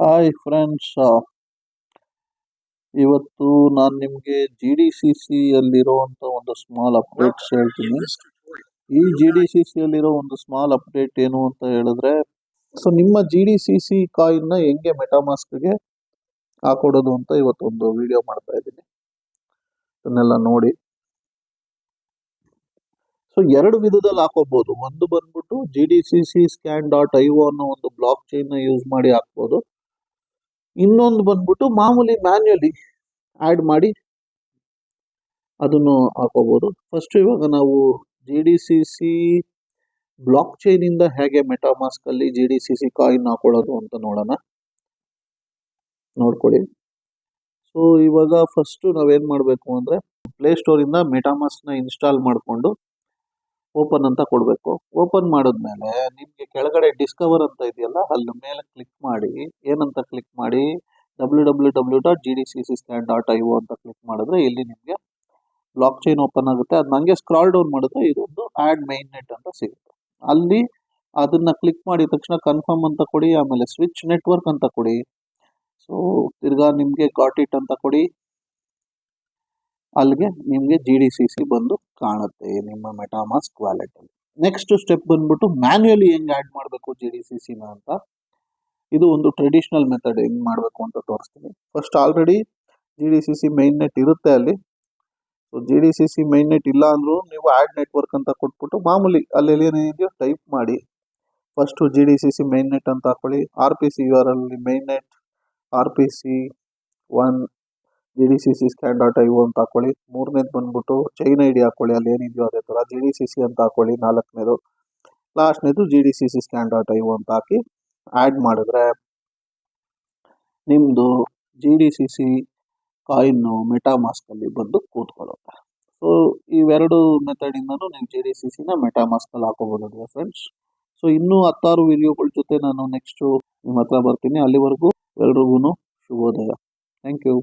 Hi friends ಇವತ್ತು ನಾನು ನಿಮಗೆ ಜಿ ಡಿ ಸಿ ಒಂದು ಸ್ಮಾಲ್ ಅಪ್ಡೇಟ್ಸ್ ಹೇಳ್ತೀನಿ. ಈ ಜಿ ಡಿ ಸಿ ಸಿ ಅಲ್ಲಿರೋ ಒಂದು ಸ್ಮಾಲ್ ಅಪ್ಡೇಟ್ ಏನು ಅಂತ ಹೇಳಿದ್ರೆ ಸೊ ನಿಮ್ಮ ಜಿ ಡಿ ಸಿ ಸಿ ಕಾಯಿನ್ನ ಹೆಂಗೆ ಮೆಟಾಮಾಸ್ಕ್ಗೆ ಹಾಕೊಡೋದು ಅಂತ ಇವತ್ತೊಂದು ವಿಡಿಯೋ ಮಾಡ್ತಾ ಇದ್ದೀನಿ. ಅದನ್ನೆಲ್ಲ ನೋಡಿ. ಸೊ ಎರಡು ವಿಧದಲ್ಲಿ ಹಾಕೋಬಹುದು ಒಂದು ಬಂದ್ಬಿಟ್ಟು G D C C scan dot I O ಅನ್ನೋ ಒಂದು ಬ್ಲಾಕ್ ಚೈನ್ ಯೂಸ್ ಮಾಡಿ ಹಾಕ್ಬೋದು. ಇನ್ನೊಂದು ಬಂದ್ಬಿಟ್ಟು ಮಾಮೂಲಿ ಮ್ಯಾನ್ಯಲಿ ಆ್ಯಡ್ ಮಾಡಿ ಅದನ್ನು ಹಾಕೋಬೋದು. ಫಸ್ಟ್ ಇವಾಗ ನಾವು G D C C block ಚೈನಿಂದ ಹೇಗೆ ಮೆಟಾಮಾಸ್ಕಲ್ಲಿ G D C C coin ಹಾಕೊಳ್ಳೋದು ಅಂತ ನೋಡೋಣ. ನೋಡ್ಕೊಳ್ಳಿ. ಸೊ ಇವಾಗ ಫಸ್ಟು ನಾವೇನು ಮಾಡಬೇಕು ಅಂದರೆ ಪ್ಲೇಸ್ಟೋರಿಂದ ಮೆಟಾಮಾಸ್ಕ್ನ ಇನ್ಸ್ಟಾಲ್ ಮಾಡಿಕೊಂಡು ಓಪನ್ ಅಂತ ಕೊಡಬೇಕು. ಓಪನ್ ಮಾಡಿದ್ಮೇಲೆ ನಿಮಗೆ ಕೆಳಗಡೆ ಡಿಸ್ಕವರ್ ಅಂತ ಇದೆಯಲ್ಲ, ಅಲ್ಲಿ ಮೇಲೆ ಕ್ಲಿಕ್ ಮಾಡಿ, ಏನಂತ ಕ್ಲಿಕ್ ಮಾಡಿ W W W dot G D C C scan dot I O ಅಂತ ಕ್ಲಿಕ್ ಮಾಡಿದ್ರೆ ಇಲ್ಲಿ ನಿಮಗೆ ಬ್ಲಾಕ್ ಚೈನ್ ಓಪನ್ ಆಗುತ್ತೆ. ಅದು ನನಗೆ ಸ್ಕ್ರಾಲ್ ಡೌನ್ ಮಾಡಿದ್ರೆ ಇದೊಂದು ಆ್ಯಡ್ ಮೈನ್ ನೆಟ್ ಅಂತ ಸಿಗುತ್ತೆ. ಅಲ್ಲಿ ಅದನ್ನ ಕ್ಲಿಕ್ ಮಾಡಿದ ತಕ್ಷಣ ಕನ್ಫರ್ಮ್ ಅಂತ ಕೊಡಿ, ಆಮೇಲೆ ಸ್ವಿಚ್ ನೆಟ್ವರ್ಕ್ ಅಂತ ಕೊಡಿ. ಸೊ ತಿರ್ಗಾ ನಿಮಗೆ ಗಾಟ್ ಇಟ್ ಅಂತ ಕೊಡಿ. ಅಲ್ಲಿಗೆ ನಿಮಗೆ ಜಿ ಡಿ ಸಿ ಸಿ ಬಂದು ಕಾಣುತ್ತೆ ನಿಮ್ಮ ಮೆಟಾಮಾಸ್ಕ್ ವ್ಯಾಲೆಟ್ ಅಲ್ಲಿ. ನೆಕ್ಸ್ಟ್ ಸ್ಟೆಪ್ ಬಂದ್ಬಿಟ್ಟು ಮ್ಯಾನ್ಯಲಿ ಹೆಂಗ್ ಆ್ಯಡ್ ಮಾಡಬೇಕು ಜಿ ಡಿ ಸಿ ಸಿನ ಅಂತ? ಇದು ಒಂದು ಟ್ರೆಡಿಷನಲ್ ಮೆಥಡ್ ಹೆಂಗ್ ಮಾಡಬೇಕು ಅಂತ ತೋರಿಸ್ತೀನಿ. First already G D C C main net ಇರುತ್ತೆ ಅಲ್ಲಿ. So G D C C main net ಇಲ್ಲ ಅಂದರೂ ನೀವು ಆ್ಯಡ್ ನೆಟ್ವರ್ಕ್ ಅಂತ ಕೊಟ್ಬಿಟ್ಟು ಮಾಮೂಲಿ ಅಲ್ಲಿ ಏನೇನಿದೆಯೋ ಟೈಪ್ ಮಾಡಿ. First G D C C main net ಅಂತ ಹಾಕೊಳ್ಳಿ. R P C U R L main net R P C one G D C C scan dot I O ಅಂತ ಹಾಕೊಳ್ಳಿ. ಮೂರನೇದು ಬಂದ್ಬಿಟ್ಟು ಚೈನ್ ಐ ಡಿ ಹಾಕೊಳ್ಳಿ. ಅಲ್ಲಿ ಏನಿದೆಯೋ ಅದೇ ಥರ ಜಿ ಡಿ ಸಿ ಸಿ ಅಂತ ಹಾಕೊಳ್ಳಿ. ನಾಲ್ಕನೇದು. ಲಾಸ್ಟ್ನೇದು G D C C scan dot I O ಅಂತ ಹಾಕಿ ಆ್ಯಡ್ ಮಾಡಿದ್ರೆ ನಿಮ್ಮದು ಜಿ ಡಿ ಸಿ ಸಿ ಕಾಯಿನ್ನು ಮೆಟಾಮಾಸ್ಕಲ್ಲಿ ಬಂದು ಕೂತ್ಕೊಳ್ಳುತ್ತೆ. ಸೊ ಇವೆರಡು ಮೆಥಡಿಂದನೂ ನೀವು ಜಿ ಡಿ ಸಿ ಸಿನ ಮೆಟಾಮಾಸ್ಕಲ್ಲಿ ಹಾಕೋಬೋದು ಫ್ರೆಂಡ್ಸ್ ಸೊ ಇನ್ನೂ ಹತ್ತಾರು ವಿಡಿಯೋಗಳ ಜೊತೆ ನಾನು ನೆಕ್ಸ್ಟು ನಿಮ್ಮ ಹತ್ರ ಬರ್ತೀನಿ. ಅಲ್ಲಿವರೆಗೂ ಎಲ್ರಿಗೂ ಶುಭೋದಯ. Thank you